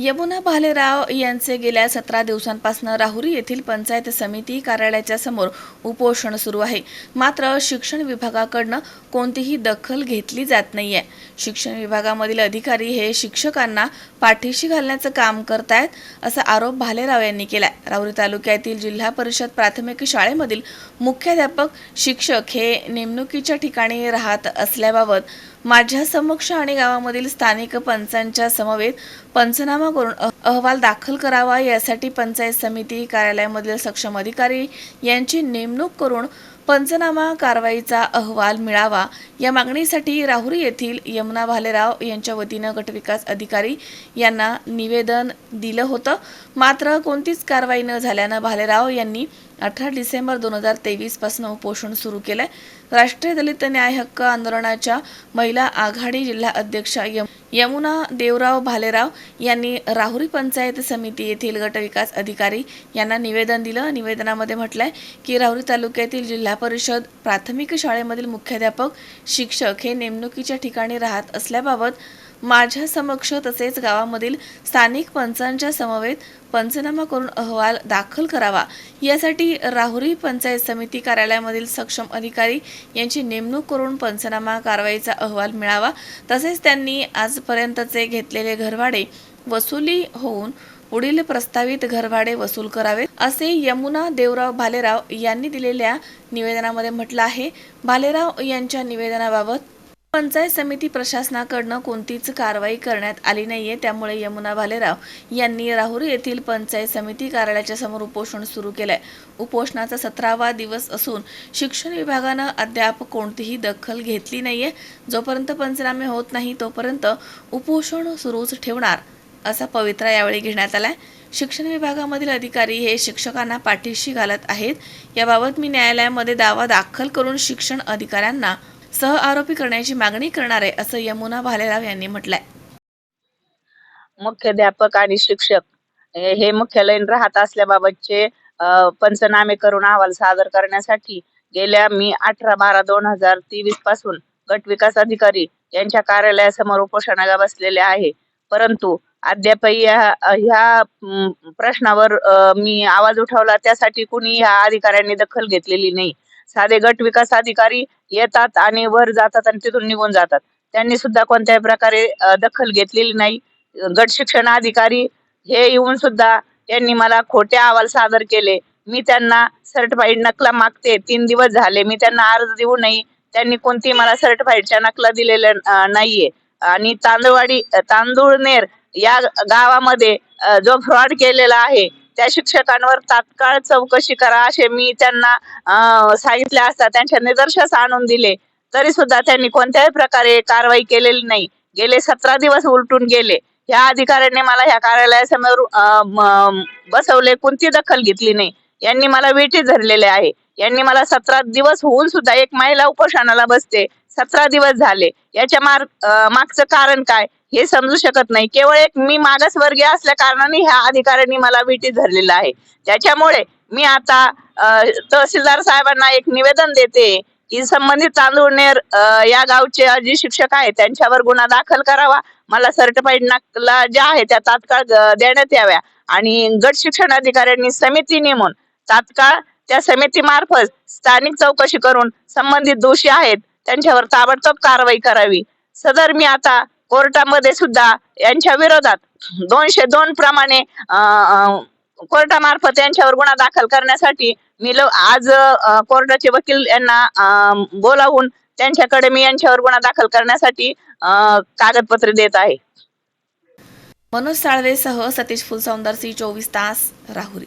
यमुना भालेराव यांचे गेल्या सतरा दिवसांपासून राहुरी येथील पंचायत समिती कार्यालयाच्या समोर उपोषण सुरू आहे. मात्र शिक्षण विभागाकडनं कोणतीही दखल घेतली जात नाहीये. शिक्षण विभागामधील अधिकारी हे शिक्षकांना पाठीशी घालण्याचं काम करतायत असा आरोप भालेराव यांनी केलाय. राहुरी तालुक्यातील जिल्हा परिषद प्राथमिक शाळेमधील मुख्याध्यापक शिक्षक हे नेमणुकीच्या ठिकाणी राहत असल्याबाबत माझ्या समक्ष आणि गावामधील स्थानिक पंचांच्या समवेत पंचनामा करून अहवाल दाखल करावा यासाठी पंचायत समिती कार्यालयामधील सक्षम अधिकारी यांची नेमणूक करून पंचनामा कारवाईचा अहवाल मिळावा या मागणीसाठी राहुरी येथील यमुना भालेराव यांच्या वतीनं गटविकास अधिकारी यांना निवेदन दिलं होतं. मात्र कोणतीच कारवाई न झाल्यानं भालेराव यांनी अठरा डिसेंबर दोन हजार तेवीसपासून उपोषण सुरू केलंय. राष्ट्रीय दलित न्याय हक्क आंदोलनाच्या महिला आघाडी जिल्हा अध्यक्षा यम यमुना देवराव भालेराव यांनी राहुरी पंचायत समिती येथील गटविकास अधिकारी यांना निवेदन दिलं. निवेदनामध्ये म्हटलंय की राहुरी तालुक्यातील जिल्हा परिषद प्राथमिक शाळेमधील मुख्याध्यापक शिक्षक हे नेमणुकीच्या ठिकाणी राहत असल्याबाबत माझ्या समक्ष तसेच गावामधील स्थानिक पंचांच्या समवेत पंचनामा करून अहवाल दाखल करावा. यासाठी राहुरी पंचायत समिती कार्यालयामधील सक्षम अधिकारी यांची नेमणूक करून पंचनामा कारवाईचा अहवाल मिळावा. तसेच त्यांनी आजपर्यंतचे घेतलेले घरभाडे वसुली होऊन पुढील प्रस्तावित घरभाडे वसूल करावेत असे यमुना देवराव भालेराव यांनी दिलेल्या निवेदनामध्ये म्हटलं आहे. भालेराव यांच्या निवेदनाबाबत पंचायत समिती प्रशासनाकडनं कोणतीच कारवाई करण्यात आली नाहीये त्यामुळे यमुना भालेराव यांनी राहुरी येथील पंचायत समिती कार्यालयाच्या समोर उपोषण सुरू केलंय. उपोषणाचा सतरावा दिवस असून शिक्षण विभागानं अद्याप कोणतीही दखल घेतली नाहीये. जोपर्यंत पंचनामे होत नाही तोपर्यंत उपोषण सुरूच ठेवणार. असा पवित्रा यावेळी घेण्यात आलाय. शिक्षण विभागामधील अधिकारी हे शिक्षकांना पाठीशी घालत आहेत. याबाबत मी न्यायालयामध्ये दावा दाखल करून शिक्षण अधिकाऱ्यांना सह आरोपी करण्याची मागणी करणार आहे असं यमुना भालेराव यांनी म्हटलंय. मुख्याध्यापक आणि शिक्षक हे मुख्यालयीन राहत असल्याबाबतचे पंचनामे करून अहवाल सादर करण्यासाठी गेल्या मी अठरा बारा दोन हजार तेवीसपासून गट विकास अधिकारी यांच्या कार्यालयासमोर उपोषणाला बसलेले आहे. परंतु अद्यापही ह्या ह्या प्रश्नावर मी आवाज उठवला त्यासाठी कुणी ह्या अधिकाऱ्यांनी दखल घेतलेली नाही. साधे गट विकास अधिकारी येतात आणि वर जातात आणि तिथून निघून जातात. त्यांनी सुद्धा कोणत्याही प्रकारे दखल घेतलेली नाही. गट शिक्षण अधिकारी हे येऊन सुद्धा त्यांनी मला खोटे अहवाल सादर केले. मी त्यांना सर्टिफाईड नकला मागते. तीन दिवस झाले. मी त्यांना अर्ज देऊनही त्यांनी कोणती मला सर्टिफाईडच्या नकला दिलेल्या नाहीये. आणि तांदळवाडी तांदूळनेर या गावामध्ये जो फ्रॉड केलेला आहे त्या शिक्षकांवर तात्काळ चौकशी करा असे मी त्यांना अं, सांगितले असता त्यांच्या निदर्शनास आणून दिले. तरी सुद्धा त्यांनी कोणत्याही प्रकारे कारवाई केलेली नाही. गेले सतरा दिवस उलटून गेले. या अधिकाऱ्यांनी मला ह्या कार्यालयासमोर बसवले कोणती दखल घेतली नाही. यांनी मला वेटी धरलेले आहे. यांनी मला सतरा दिवस होऊन सुद्धा एक महिला उपोषणाला बसते. सतरा दिवस झाले. याच्या मार मागचं कारण काय? हे समजू शकत नाही. केवळ एक मी मागासवर्गीय असल्या कारणाने ह्या अधिकाऱ्यांनी मला विटी धरलेलं आहे. त्याच्यामुळे मी आता तहसीलदार साहेबांना एक निवेदन देते की संबंधित तांदूळनेर या गावचे जे शिक्षक आहेत त्यांच्यावर गुन्हा दाखल करावा. मला सर्टिफाईड नाकला ज्या आहेत त्या तात्काळ देण्यात याव्या. आणि गट शिक्षण अधिकाऱ्यांनी समिती नेमून तात्काळ त्या समितीमार्फत स्थानिक चौकशी करून संबंधित दोषी आहेत त्यांच्यावर ताबडतोब कारवाई करावी. सदर मी आता कोर्टामध्ये सुद्धा यांच्या विरोधात दोनशे दोन प्रमाणे कोर्टामार्फत यांच्यावर गुन्हा दाखल करण्यासाठी मी आज कोर्टाचे वकील यांना अं, बोलावून त्यांच्याकडे मी यांच्यावर गुन्हा दाखल करण्यासाठी अं, कागदपत्रे देत आहे. मनोज साळवेसह सतीश फुलसौंदर सी चोवीस तास राहुरी.